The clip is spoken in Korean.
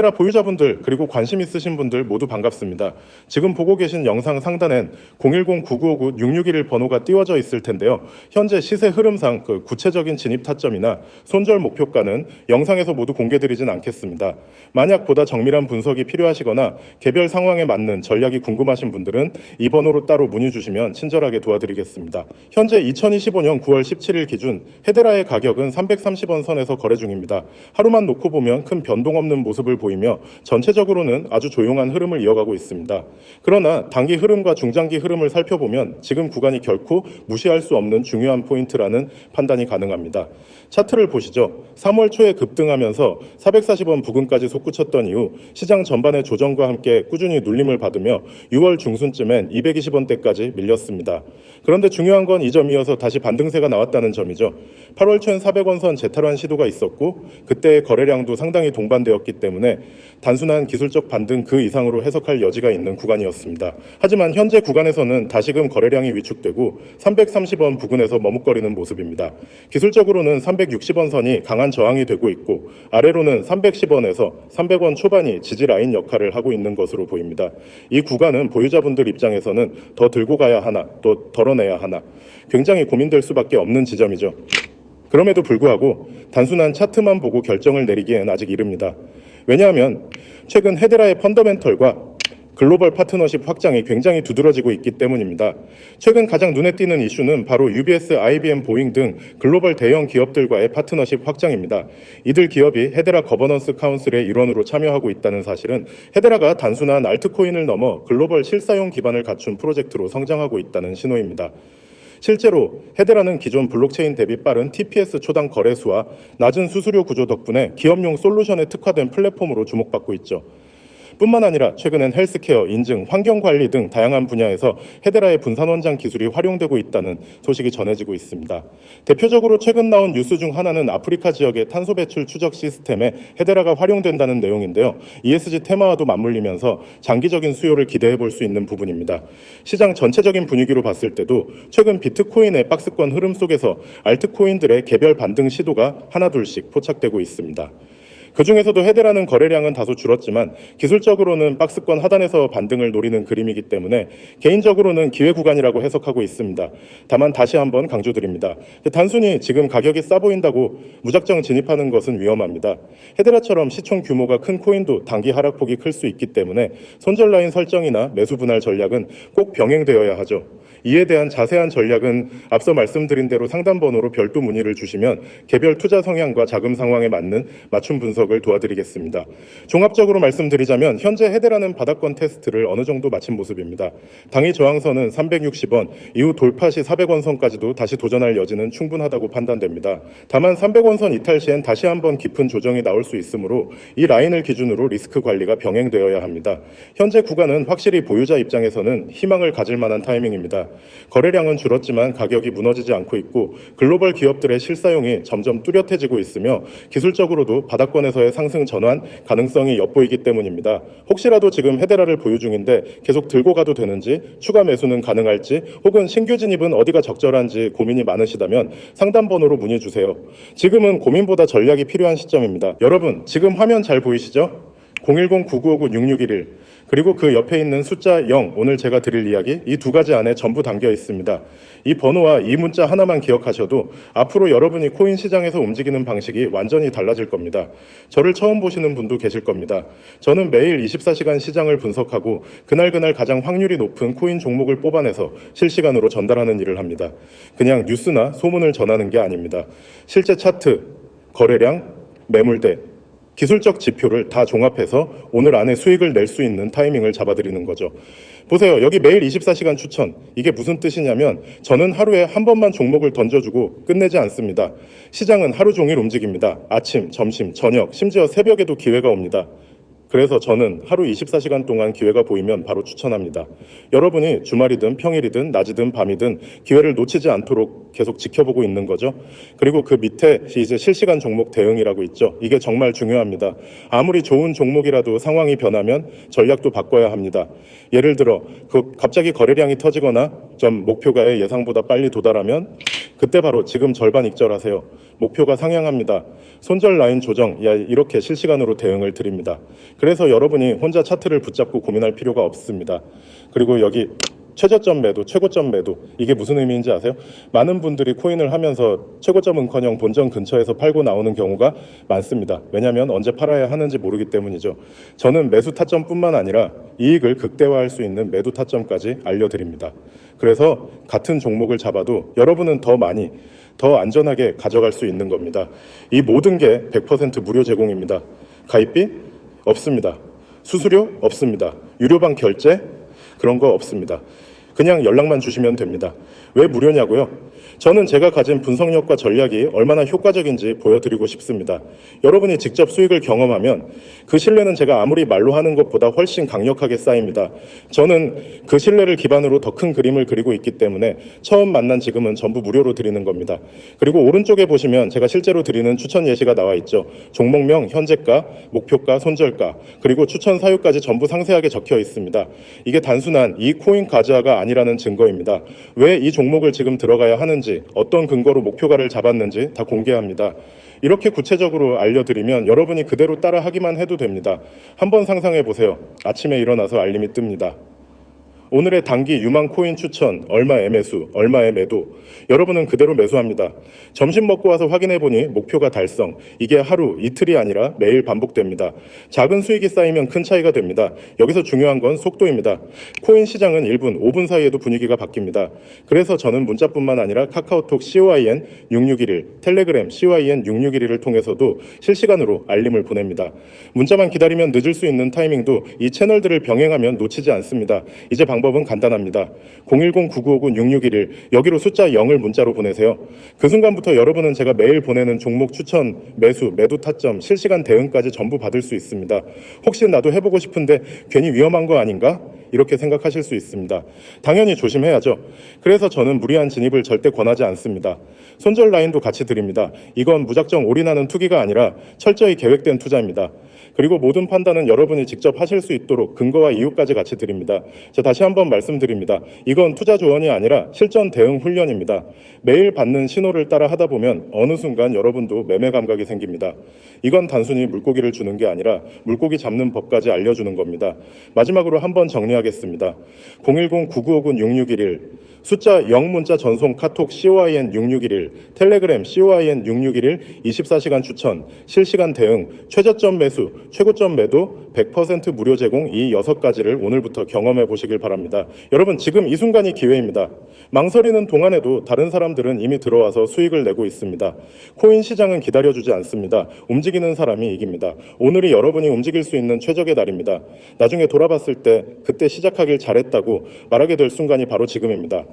헤데라 보유자분들 그리고 관심 있으신 분들 모두 반갑습니다. 지금 보고 계신 영상 상단엔 010-9959-6611 번호가 띄워져 있을 텐데요. 현재 시세 흐름상 그 구체적인 진입 타점이나 손절 목표가는 영상에서 모두 공개드리진 않겠습니다. 만약 보다 정밀한 분석이 필요하시거나 개별 상황에 맞는 전략이 궁금하신 분들은 이 번호로 따로 문의 주시면 친절하게 도와드리겠습니다. 현재 2025년 9월 17일 기준 헤데라의 가격은 330원 선에서 거래 중입니다. 하루만 놓고 보면 큰 변동 없는 모습을 보 이며 전체적으로는 아주 조용한 흐름을 이어가고 있습니다. 그러나 단기 흐름과 중장기 흐름을 살펴보면 지금 구간이 결코 무시할 수 없는 중요한 포인트라는 판단이 가능합니다. 차트를 보시죠. 3월 초에 급등하면서 440원 부근까지 솟구쳤던 이후 시장 전반의 조정과 함께 꾸준히 눌림을 받으며 6월 중순쯤엔 220원대까지 밀렸습니다. 그런데 중요한 건 이 점이어서 다시 반등세가 나왔다는 점이죠. 8월 초엔 400원 선 재탈환 시도가 있었고 그때의 거래량도 상당히 동반되었기 때문에 단순한 기술적 반등 그 이상으로 해석할 여지가 있는 구간이었습니다. 하지만 현재 구간에서는 다시금 거래량이 위축되고 330원 부근에서 머뭇거리는 모습입니다. 기술적으로는 360원 선이 강한 저항이 되고 있고 아래로는 310원에서 300원 초반이 지지 라인 역할을 하고 있는 것으로 보입니다. 이 구간은 보유자분들 입장에서는 더 들고 가야 하나 또 덜어내야 하나 굉장히 고민될 수밖에 없는 지점이죠. 그럼에도 불구하고 단순한 차트만 보고 결정을 내리기엔 아직 이릅니다. 왜냐하면 최근 헤데라의 펀더멘털과 글로벌 파트너십 확장이 굉장히 두드러지고 있기 때문입니다. 최근 가장 눈에 띄는 이슈는 바로 UBS, IBM, 보잉 등 글로벌 대형 기업들과의 파트너십 확장입니다. 이들 기업이 헤데라 거버넌스 카운슬의 일원으로 참여하고 있다는 사실은 헤데라가 단순한 알트코인을 넘어 글로벌 실사용 기반을 갖춘 프로젝트로 성장하고 있다는 신호입니다. 실제로 헤데라는 기존 블록체인 대비 빠른 TPS 초당 거래수와 낮은 수수료 구조 덕분에 기업용 솔루션에 특화된 플랫폼으로 주목받고 있죠. 뿐만 아니라 최근엔 헬스케어, 인증, 환경관리 등 다양한 분야에서 헤데라의 분산원장 기술이 활용되고 있다는 소식이 전해지고 있습니다. 대표적으로 최근 나온 뉴스 중 하나는 아프리카 지역의 탄소 배출 추적 시스템에 헤데라가 활용된다는 내용인데요. ESG 테마와도 맞물리면서 장기적인 수요를 기대해 볼 수 있는 부분입니다. 시장 전체적인 분위기로 봤을 때도 최근 비트코인의 박스권 흐름 속에서 알트코인들의 개별 반등 시도가 하나둘씩 포착되고 있습니다. 그 중에서도 헤데라는 거래량은 다소 줄었지만 기술적으로는 박스권 하단에서 반등을 노리는 그림이기 때문에 개인적으로는 기회 구간이라고 해석하고 있습니다. 다만 다시 한번 강조드립니다. 단순히 지금 가격이 싸 보인다고 무작정 진입하는 것은 위험합니다. 헤데라처럼 시총 규모가 큰 코인도 단기 하락폭이 클 수 있기 때문에 손절 라인 설정이나 매수 분할 전략은 꼭 병행되어야 하죠. 이에 대한 자세한 전략은 앞서 말씀드린 대로 상담 번호로 별도 문의를 주시면 개별 투자 성향과 자금 상황에 맞는 맞춤 분석 을 도와드리겠습니다. 종합적으로 말씀드리자면 현재 헤데라는 바닥권 테스트를 어느 정도 마친 모습입니다. 당일 저항선은 360원, 이후 돌파 시 400원 선까지도 다시 도전할 여지는 충분하다고 판단됩니다. 다만 300원 선 이탈 시엔 다시 한번 깊은 조정이 나올 수 있으므로 이 라인을 기준으로 리스크 관리가 병행되어야 합니다. 현재 구간은 확실히 보유자 입장에서는 희망을 가질 만한 타이밍입니다. 거래량은 줄었지만 가격이 무너지지 않고 있고 글로벌 기업들의 실사용이 점점 뚜렷해지고 있으며 기술적으로도 바닥권 에서의 상승 전환 가능성이 엿보이기 때문입니다. 혹시라도 지금 헤데라를 보유 중인데 계속 들고 가도 되는지 추가 매수는 가능할지 혹은 신규 진입은 어디가 적절한지 고민이 많으시다면 상담 번호로 문의 주세요. 지금은 고민보다 전략이 필요한 시점입니다. 여러분 지금 화면 잘 보이시죠? 010-9959-6611 그리고 그 옆에 있는 숫자 0 오늘 제가 드릴 이야기 이 두 가지 안에 전부 담겨 있습니다. 이 번호와 이 문자 하나만 기억하셔도 앞으로 여러분이 코인 시장에서 움직이는 방식이 완전히 달라질 겁니다. 저를 처음 보시는 분도 계실 겁니다. 저는 매일 24시간 시장을 분석하고 그날그날 가장 확률이 높은 코인 종목을 뽑아내서 실시간으로 전달하는 일을 합니다. 그냥 뉴스나 소문을 전하는 게 아닙니다. 실제 차트, 거래량, 매물대, 기술적 지표를 다 종합해서 오늘 안에 수익을 낼 수 있는 타이밍을 잡아드리는 거죠. 보세요. 여기 매일 24시간 추천. 이게 무슨 뜻이냐면 저는 하루에 한 번만 종목을 던져주고 끝내지 않습니다. 시장은 하루 종일 움직입니다. 아침, 점심, 저녁, 심지어 새벽에도 기회가 옵니다. 그래서 저는 하루 24시간 동안 기회가 보이면 바로 추천합니다. 여러분이 주말이든 평일이든 낮이든 밤이든 기회를 놓치지 않도록 계속 지켜보고 있는 거죠. 그리고 그 밑에 이제 실시간 종목 대응이라고 있죠. 이게 정말 중요합니다. 아무리 좋은 종목이라도 상황이 변하면 전략도 바꿔야 합니다. 예를 들어 그 갑자기 거래량이 터지거나 독점 목표가에 예상보다 빨리 도달하면 그때 바로 지금 절반 익절하세요. 목표가 상향합니다. 손절 라인 조정 야, 이렇게 실시간으로 대응을 드립니다. 그래서 여러분이 혼자 차트를 붙잡고 고민할 필요가 없습니다. 그리고 여기 최저점 매도, 최고점 매도 이게 무슨 의미인지 아세요? 많은 분들이 코인을 하면서 최고점은커녕 본전 근처에서 팔고 나오는 경우가 많습니다. 왜냐하면 언제 팔아야 하는지 모르기 때문이죠. 저는 매수 타점뿐만 아니라 이익을 극대화할 수 있는 매도 타점까지 알려드립니다. 그래서 같은 종목을 잡아도 여러분은 더 많이 더 안전하게 가져갈 수 있는 겁니다. 이 모든 게 100% 무료 제공입니다. 가입비 없습니다. 수수료 없습니다. 유료방 결제 그런 거 없습니다. 그냥 연락만 주시면 됩니다. 왜 무료냐고요? 저는 제가 가진 분석력과 전략이 얼마나 효과적인지 보여드리고 싶습니다. 여러분이 직접 수익을 경험하면 그 신뢰는 제가 아무리 말로 하는 것보다 훨씬 강력하게 쌓입니다. 저는 그 신뢰를 기반으로 더 큰 그림을 그리고 있기 때문에 처음 만난 지금은 전부 무료로 드리는 겁니다. 그리고 오른쪽에 보시면 제가 실제로 드리는 추천 예시가 나와 있죠. 종목명, 현재가, 목표가, 손절가, 그리고 추천 사유까지 전부 상세하게 적혀 있습니다. 이게 단순한 이 코인 가즈아가 아니 라는 증거입니다. 왜 이 종목을 지금 들어가야 하는지, 어떤 근거로 목표가를 잡았는지 다 공개합니다. 이렇게 구체적으로 알려드리면 여러분이 그대로 따라 하기만 해도 됩니다. 한번 상상해 보세요. 아침에 일어나서 알림이 뜹니다. 오늘의 단기 유망 코인 추천, 얼마의 매수, 얼마의 매도. 여러분은 그대로 매수합니다. 점심 먹고 와서 확인해 보니 목표가 달성. 이게 하루, 이틀이 아니라 매일 반복됩니다. 작은 수익이 쌓이면 큰 차이가 됩니다. 여기서 중요한 건 속도입니다. 코인 시장은 1분, 5분 사이에도 분위기가 바뀝니다. 그래서 저는 문자뿐만 아니라 카카오톡 COIN 6611, 텔레그램 COIN 6611을 통해서도 실시간으로 알림을 보냅니다. 문자만 기다리면 늦을 수 있는 타이밍도 이 채널들을 병행하면 놓치지 않습니다. 이제 방 법은 간단합니다. 010-9959-6611 여기로 숫자 0을 문자로 보내세요. 그 순간부터 여러분은 제가 매일 보내는 종목 추천, 매수, 매도 타점, 실시간 대응까지 전부 받을 수 있습니다. 혹시 나도 해보고 싶은데 괜히 위험한 거 아닌가? 이렇게 생각하실 수 있습니다. 당연히 조심해야죠. 그래서 저는 무리한 진입을 절대 권하지 않습니다. 손절 라인도 같이 드립니다. 이건 무작정 올인하는 투기가 아니라 철저히 계획된 투자입니다. 그리고 모든 판단은 여러분이 직접 하실 수 있도록 근거와 이유까지 같이 드립니다. 자, 다시 한번 말씀드립니다. 이건 투자 조언이 아니라 실전 대응 훈련입니다. 매일 받는 신호를 따라 하다 보면 어느 순간 여러분도 매매 감각이 생깁니다. 이건 단순히 물고기를 주는 게 아니라 물고기 잡는 법까지 알려주는 겁니다. 마지막으로 한번 정리하겠습니다. 010-9959-6611 숫자 0 문자 전송 카톡 COIN 6611 텔레그램 COIN 6611 24시간 추천 실시간 대응 최저점 매수 최고점 매도 100% 무료 제공 이 여섯 가지를 오늘부터 경험해 보시길 바랍니다. 여러분 지금 이 순간이 기회입니다. 망설이는 동안에도 다른 사람들은 이미 들어와서 수익을 내고 있습니다. 코인 시장은 기다려주지 않습니다. 움직이는 사람이 이깁니다. 오늘이 여러분이 움직일 수 있는 최적의 날입니다. 나중에 돌아봤을 때 그때 시작하길 잘했다고 말하게 될 순간이 바로 지금입니다.